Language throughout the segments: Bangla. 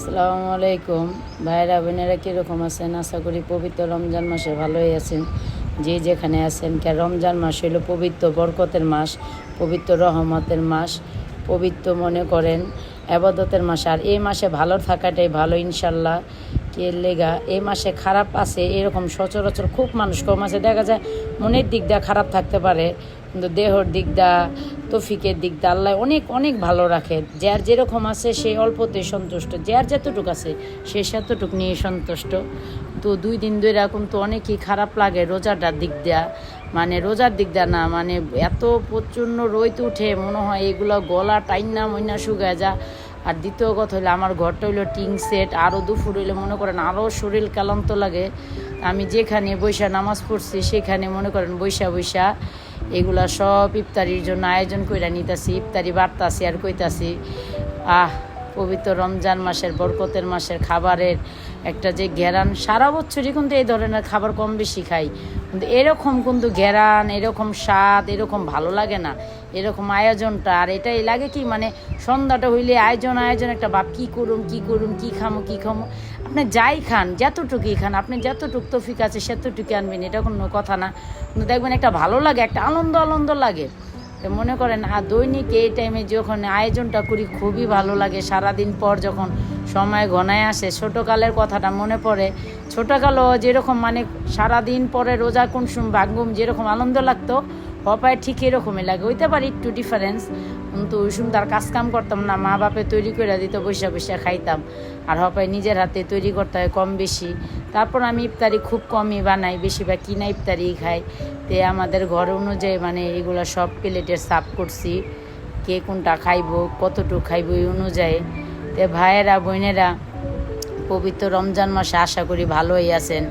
আসসালামু আলাইকুম। ভাইরা বোনেরা কীরকম আছেন? আশা করি পবিত্র রমজান মাসে ভালোই আছেন। যে যেখানে আছেন, কে রমজান মাস হইল পবিত্র বরকতের মাস, পবিত্র রহমতের মাস, পবিত্র মনে করেন আবাদতের মাস। আর এই মাসে ভালো থাকাটাই ভালো, ইনশাল্লাহ। কে লেগা এই মাসে খারাপ আছে, এরকম সচরাচর খুব মানুষ কম আছে। দেখা যায় মনের দিক দিয়ে খারাপ থাকতে পারে, কিন্তু দেহর দিক দা তফিকের দিক দা আল্লাহ অনেক অনেক ভালো রাখে। যার যেরকম আছে, সে অল্পতে সন্তুষ্ট। যার যতটুক আছে, সে সেতটুক নিয়ে সন্তুষ্ট। তো দুই দিন ধরে এখন তো অনেকই খারাপ লাগে রোজাটার দিক দেয়া। মানে রোজার দিক দেয়া না মানে এত প্রচণ্ড রোদ উঠে, মনে হয় এগুলো গলা টাইনা মইনা শুকায় যা আর দ্বিতীয় কথা হইলে আমার ঘরটা হইল টিং সেট আরও দুপুর হইলে মনে করেন আরও শরীর ক্লান্ত লাগে। আমি যেখানে বৈশা নামাজ পড়ছি সেখানে মনে করেন বৈশা বৈশা এগুলা সব ইফতারির জন্য আয়োজন কইরা নিতাছি, ইফতারি বাড়তাছি আর কইতাছি। আহ পবিত্র রমজান মাসের, বরকতের মাসের খাবারের একটা যে ঘেরান, সারা বছরই কিন্তু এই ধরনের খাবার কম বেশি খাই। কিন্তু এরকম কিন্তু ঘেরান, এরকম স্বাদ, এরকম ভালো লাগে না। এরকম আয়োজনটা, আর এটাই লাগে কি মানে সন্ধ্যাটা হইলে আয়োজন আয়োজন একটা বাপ কী করুম কী করুম, কী খামো কী খামো। আপনি যাই খান, যতটুকুই খান, আপনি যতটুক তফিক আছে সেতটুকু আনবেন, এটা কোনো কথা না। কিন্তু দেখবেন একটা ভালো লাগে, একটা আনন্দ আনন্দ লাগে। তো মনে করেন, আর দৈনিক এই টাইমে যখন আয়োজনটা করি, খুবই ভালো লাগে। সারাদিন পর যখন সময় ঘনায় আসে, ছোটোকালের কথাটা মনে পড়ে। ছোটোকালও যেরকম মানে সারাদিন পরে রোজা, কুনসুম বাগুম যেরকম আনন্দ লাগতো, হপায় ঠিক এরকমই লাগে। হইতে পারে একটু ডিফারেন্স কিন্তু ওই তার কাজ কাম করতাম না, মা বাপে তৈরি করে দিত বৈশা বৈশা খাইতাম। আর হপায় নিজের হাতে তৈরি করতে হয় কম বেশি। তারপর আমি ইফতারি খুব কমই বানাই, বেশিরভাগ কিনা ইফতারি খাই। তে আমাদের ঘর অনুযায়ী মানে এগুলো সব প্লেটের সাফ করছি। কে কোনটা খাইব, কতটুকু খাইব এই অনুযায়ী। তে ভাইয়েরা, বোনেরা, পবিত্র রমজান মাসে আশা করি ভালোই আছেন।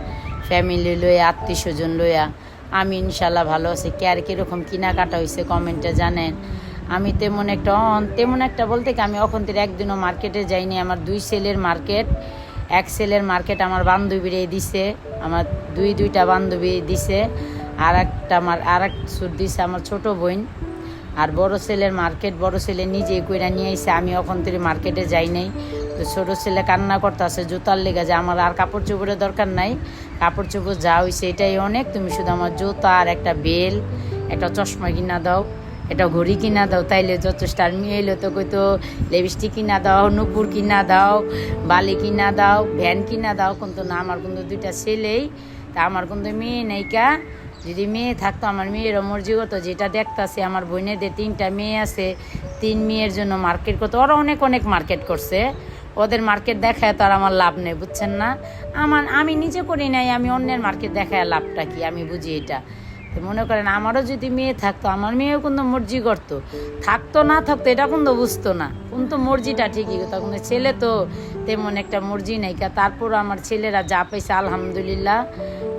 ফ্যামিলি লইয়া, আত্মীয় স্বজন লইয়া। আমি ইনশাল্লাহ ভালো আছি। কে আর কীরকম কেনাকাটা হয়েছে কমেন্টে জানেন। আমি তেমন একটা তেমন একটা বলতে কি, আমি অখন থেকে একদিনও মার্কেটে যাইনি। আমার দুই সেলের মার্কেট, এক সেলের মার্কেট আমার বান্ধবীরে দিছে, আমার দুই, দুইটা বান্ধবী দিছে আর একটা আমার আর এক সুট দিছে আমার ছোট বোন। আর বড় ছেলের মার্কেট, বড় ছেলে নিজে কইরা নিয়ে আইসে আমি ওখান থেকে মার্কেটে যাই নাই। তো ছোটো ছেলে কান্না করতে আছে জুতার লেগে যে আমার আর কাপড় চোপড়ের দরকার নাই। কাপড় চোপড় যা হয়েছে এটাই অনেক, তুমি শুধু আমার জুতা আর একটা বেল, একটা চশমা কিনা দাও। একটা ঘড়ি কিনা দাও, তাইলে যথেষ্ট আর মেয়ে এলো তো কইতো লিপস্টিক কিনা দাও, নুপুর কিনা দাও, বালি কিনা দাও, ভ্যান কিনা দাও কিন্তু না, আমার কিন্তু দুইটা ছেলেই, তা আমার কিন্তু মেয়ে নেইকা যদি মেয়ে থাকতো, আমার মেয়েরও মর্জি হতো, যেটা দেখতাছে, আমার বোনেদের তিনটা মেয়ে আছে, তিন মেয়ের জন্য মার্কেট করতো, ওরা অনেক অনেক মার্কেট করছে। ওদের মার্কেট দেখায় তো আর আমার লাভ নেই, বুঝছেন না? আমার, আমি নিজে করি নাই, আমি অন্যের মার্কেট দেখায় লাভটা কি? আমি বুঝি এটা। তো মনে করেন আমারও যদি মেয়ে থাকতো, আমার মেয়েও কিন্তু মর্জি করতো। থাকতো, না থাকতো, এটা কিন্তু বুঝতো না। কিন্তু মর্জিটা ঠিকই, তখন ছেলে তো তেমন একটা মর্জি নাই। তারপর আমার ছেলেরা যা পাইছে, আলহামদুলিল্লাহ,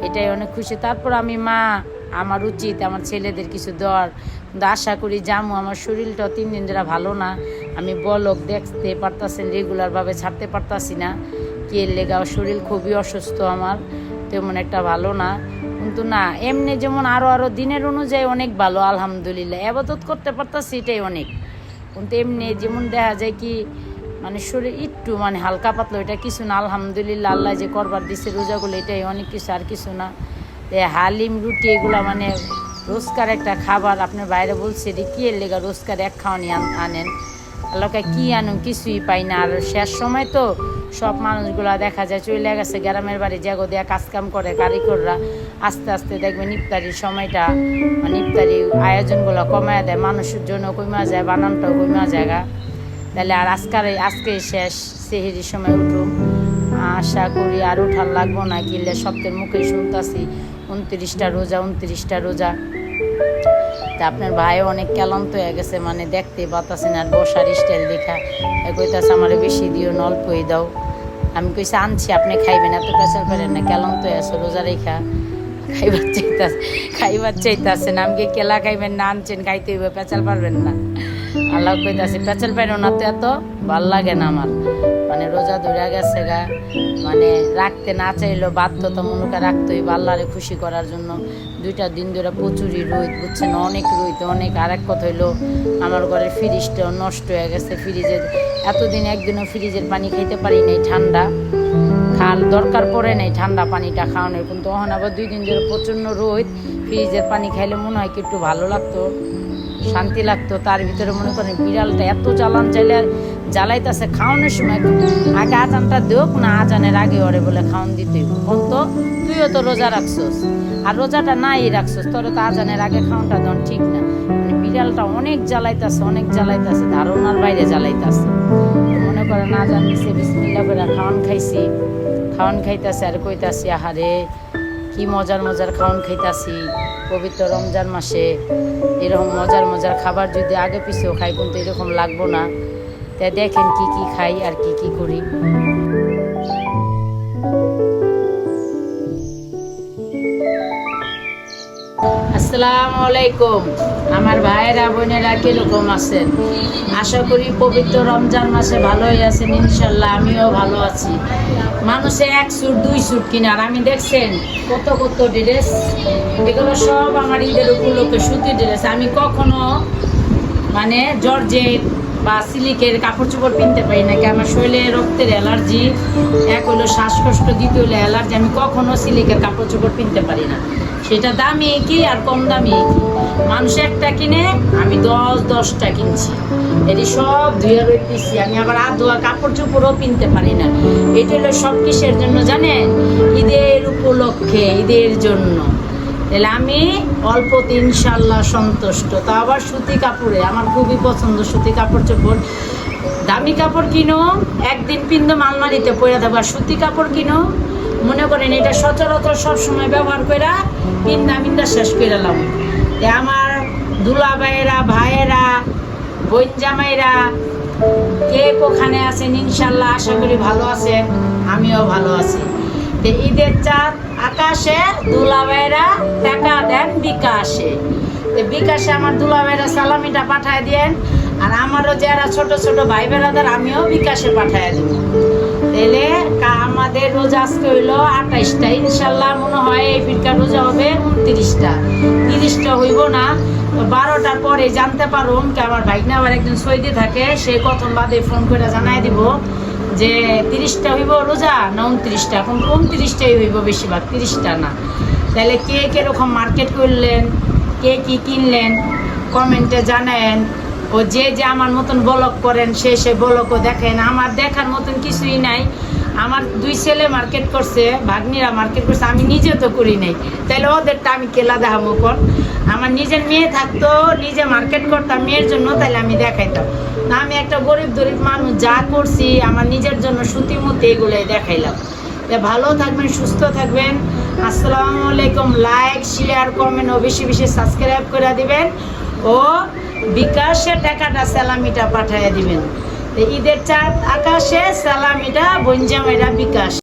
এটাই অনেক খুশি। তারপর আমি মা, আমার উচিত আমার ছেলেদের কিছু দেওয়ার। কিন্তু আশা করি জামু, আমার শরীরটা তিন দিন ধরে ভালো না। আমি বলক দেখতে পারতাছেন রেগুলারভাবে ছাড়তে পারতাছি না। কে লেগাও শরীর খুবই অসুস্থ আমার, তেমন একটা ভালো না। কিন্তু না, এমনি যেমন আরও আরও দিনের অনুযায়ী অনেক ভালো, আলহামদুলিল্লাহ। আবাদত করতে পারতাছি, এটাই অনেক। কিন্তু এমনি যেমন দেখা যায় কি মানে শরীর একটু মানে হালকা পাতলো এটা কিছু না, আলহামদুলিল্লাহ, আল্লাহ যে করবার দিছে রোজাগুলো, এটাই অনেক কিছু, আর কিছু না। হালিম রুটি এগুলো মানে রোজকার একটা খাবার, আপনার বাইরে বলছে যে কি এর লেগা রোজকার এক খাওয়ানি আন- আনেন? আল্লাহকে কি আনুন? কিছুই পাই না। আর শেষ সময় তো সব মানুষগুলা দেখা যায় চলে গেছে, গ্রামের বাড়ি জাগো দেয়া কাজকাম করে, কারিগররা আস্তে আস্তে দেখবেন ইফতারির সময়টা মানে ইফতারি আয়োজনগুলো কমায় দেয়, মানুষের জন্য কমা যায়, বানানটাও কমা জায়গা তাহলে আর আজকার আজকে শেষ, সেহেরির সময় উঠুম। আশা করি আর উঠার লাগবো না কিনলে সপ্তাহের মুখেই শুনতাছি, উনত্রিশটা রোজা উনত্রিশটা রোজা। তা আপনার ভাই অনেক ক্লান্ত হয়ে গেছে মানে দেখতে পাতাছেন আর বসার স্টাইল দেখা। কইতাছে, আমার বেশি দিও অল্পই দাও। আমি কইছি, আনছি, আপনি খাইবেন, এত পেশাল পারেন না ক্লান্ত তো আছে, রোজা রেখা খাইবার চাইতাছে, খাইবার চাইতাছেন আমাকে কেলা খাইবেন না, আনছেন, খাইতে হইবে, পেঁচাল পারবেন না। আল্লাহ কইতাছে, পেঁচাল পাইরো না তো এত, ভালো লাগে না আমার। মানে রোজা রোজা ধরে গেছে গা মানে রাখতে না চাইলেও বাধ্যতামূলক রাখতে হইব, আল্লাহরে খুশি করার জন্য। দুইটা দিন ধরে প্রচুরই রোদ, বুঝছেন? অনেক রোদ, অনেক আর এক কথা হইল, আমার ঘরের ফ্রিজটাও নষ্ট হয়ে গেছে ফ্রিজের। এতদিন একদিনও ফ্রিজের পানি খেতে পারি নাই ঠান্ডা। খাল দরকার পড়ে নাই ঠান্ডা পানিটা খাওয়ানোর, কিন্তু তখন আবার দুই দিন ধরে প্রচণ্ড রোদ, ফ্রিজের পানি খাইলে মনে হয় কি একটু ভালো লাগতো। শান্তি লাগতো, তার ভিতরে মনে করেন বিড়ালটা এত জ্বালান চাইলে জ্বালাইতেছে খাওয়ানোর সময়। আগে আজানটা দেওক, না আজানের আগে ওরে বলে খাওয়ান দিতেই কোন তো তুইও তো রোজা রাখছোস, আর রোজাটা নাই রাখছোস, তোর তো আজানের আগে খাওয়ানটা দেন ঠিক না। মানে বিড়ালটা অনেক জ্বালাইতেছে অনেক জ্বালাইতেছে, ধারণার বাইরে জ্বালাইতেছে। মনে করেন আজান দিছে বিসমিল্লা করে খাওয়ান খাইছি, খাওয়ান খাইতাছি আর কইতাছি, আহারে কি মজার মজার খাওয়ান খাইতাছি, পবিত্র রমজান মাসে এরকম মজার মজার খাবার যদি আগে পিছিয়েও খাই, কিন্তু এরকম লাগবো না। তা দেখেন কি কি খাই আর কি কি করি। আসসালামু আলাইকুম। আমার ভাইয়েরা, বোনেরা কীরকম আছেন? আশা করি পবিত্র রমজান মাসে ভালোই আছেন ইনশাল্লাহ আমিও ভালো আছি। মানুষে এক সুট দুই স্যুট কিনে আর আমি দেখছেন কত কত ড্রেস, এগুলো সব আমার ঈদের উপলক্ষে সুতির ড্রেস। আমি কখনো মানে জর্জেট বা সিলিকের কাপড় চোপড় কিনতে পারি নাকি আমার শরীরে রক্তের অ্যালার্জি, এক হলো শ্বাসকষ্ট, দ্বিতীয় হলো অ্যালার্জি। আমি কখনো সিলিকের কাপড় চোপড় কিনতে পারি না। সেটা দামি কি আর কম দামি? কি মানুষ একটা কিনে, আমি দশ, দশটা কিনছি। এটি সব ধুয়ে রইতেছি আমি আবার আধোয়া কাপড় চোপড়ও কিনতে পারি না। এটা হলো সব কিসের জন্য জানেন? ঈদের উপলক্ষে, ঈদের জন্য। তাহলে আমি অল্পতে ইনশাল্লাহ সন্তুষ্ট। তা আবার সুতি কাপড়ে, আমার খুবই পছন্দ সুতি কাপড় চোপড় দামি কাপড় কিনো, একদিন পিন্দো আলমারিতে পরে দেবো আর সুতি কাপড় কিনো। মনে করেন এটা সচরাচর সব সময় ব্যবহার করে পিন্দা মিন্দা শেষ করে এলাম আমার দুলা ভাইয়েরা ভাইয়েরা বোন জামাইরা, কে কোখানে আছেন ইনশাল্লাহ আশা করি ভালো আছেন, আমিও ভালো আছি। তো ঈদের চাঁদ আকাশে দুলাভাইরা টাকা দেন, বিকাশে। তো বিকাশে আমার দুলাভাইরা সালামিটা পাঠায় দেন আর আমারও যারা ছোট ছোট ভাই বেড়াদের আমিও বিকাশে পাঠায় দেবো তাহলে আমাদের রোজা আজকে হইল আঠাইশটা। ইনশাল্লাহ মনে হয় এই ফিরকার রোজা হবে উনত্রিশটা। তিরিশটা হইব না। বারোটার পরে জানতে পারো কি আমার ভাইনা আবার একজন সৌদি থাকে, সে কখন বাদে ফোন করে জানাই দিব যে তিরিশটা হইব রোজা না উনত্রিশটা। এখন উনত্রিশটাই হইব বেশিরভাগ, তিরিশটা না। তাহলে কে কীরকম মার্কেট করলেন, কে কি কিনলেন, কমেন্টে জানেন। ও যে যে আমার মতন বলক করেন, সে সে বলকও দেখেন। আমার দেখার মতন কিছুই নাই। আমার দুই ছেলে মার্কেট করছে, ভাগ্নিরা মার্কেট করছে, আমি নিজে তো করি নাই। তাহলে ওদেরটা আমি কেলা দেখাবো কর আমার নিজের মেয়ে থাকতো, নিজে মার্কেট করতাম, মেয়ের জন্য তাহলে আমি দেখাইতাম। না, আমি একটা গরিব গরিব মানুষ, যা করছি, আমার নিজের জন্য সুতি মতো এগুলোই দেখাইলাম। ভালো থাকবেন, সুস্থ থাকবেন। আসসালামু আলাইকুম। লাইক শেয়ার কমেন্ট ও বেশি বেশি সাবস্ক্রাইব করে দিবেন ও বিকাশে টাকাটা সালামিটা পাঠিয়ে দিবেন। ঈদের চাঁদ আকাশে সালামিটা বঞ্জামেরা বিকাশ।